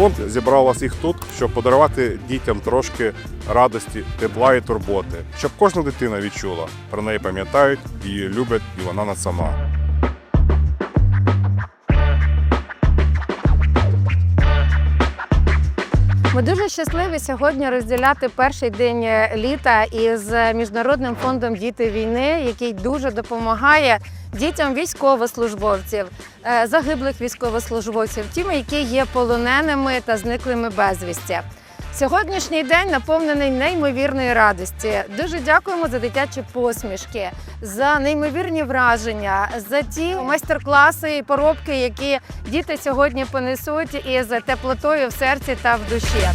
фонд зібрав вас їх тут, щоб подарувати дітям трошки радості, тепла і турботи, щоб кожна дитина відчула. Про неї пам'ятають, її люблять, і вона не сама. Ми дуже щасливі сьогодні розділяти перший день літа із міжнародним фондом Діти війни, який дуже допомагає дітям військовослужбовців, е, загиблих військовослужбовців, тим, які є полоненими та зниклими безвісті. Сьогоднішній день наповнений неймовірної радості. Дуже дякуємо за дитячі посмішки, за неймовірні враження, за ті майстер-класи і поробки, які діти сьогодні понесуть із теплотою в серці та в душі.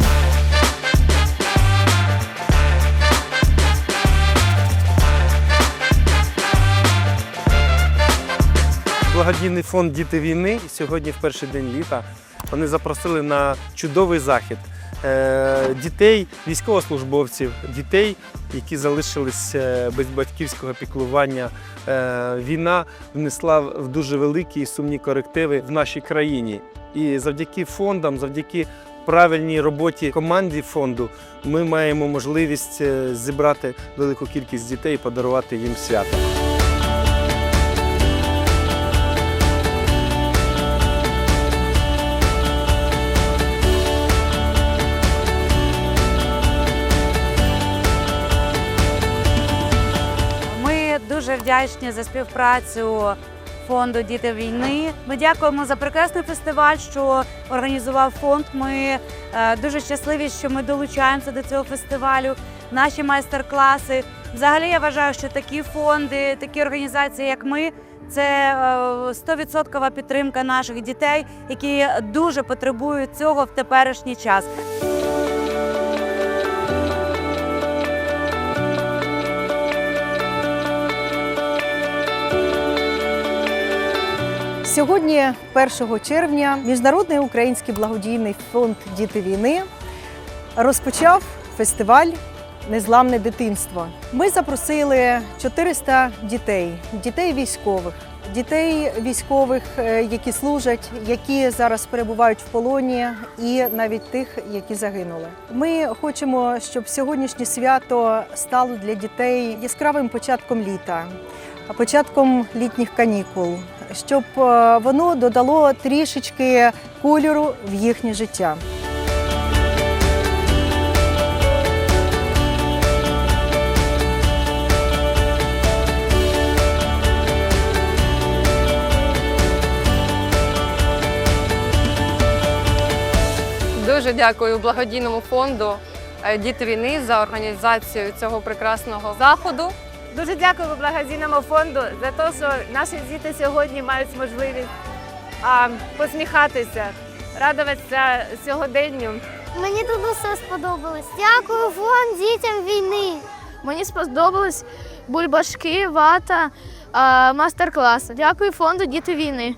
Благодійний фонд Діти війни сьогодні, в перший день літа, вони запросили на чудовий захід дітей, військовослужбовців, дітей, які залишились е, без батьківського піклування. Е, Війна внесла в дуже великі і сумні корективи в нашій країні. І завдяки фондам, завдяки правильній роботі команді фонду, ми маємо можливість е, зібрати велику кількість дітей і подарувати їм свято. Дуже вдячні за співпрацю фонду Діти війни. Ми дякуємо за прекрасний фестиваль, що організував фонд. Ми е, дуже щасливі, що ми долучаємося до цього фестивалю. Наші майстер-класи. Взагалі, я вважаю, що такі фонди, такі організації, як ми. Це е, 100% підтримка наших дітей, які дуже потребують цього в теперішній час. Сьогодні, 1 червня, Міжнародний український благодійний фонд Діти війни розпочав фестиваль Незламне дитинство. Ми запросили 400 дітей, дітей військових, дітей військових, е, які служать, які зараз перебувають в полоні, і навіть тих, які загинули. Ми хочемо, щоб сьогоднішнє свято стало для дітей яскравим початком літа, початком літніх канікул, щоб е, воно додало трішечки кольору в їхнє життя. Дуже дякую благодійному фонду е, Діти війни за організацію цього прекрасного заходу. Дуже дякую благодійному фонду за те, що наші діти сьогодні мають можливість а, посміхатися, радуватися сьогоденню. Мені тут усе сподобалось. Дякую фонд дітям війни. Мені сподобались бульбашки, вата, мастер-класи. Дякую фонду Діти війни.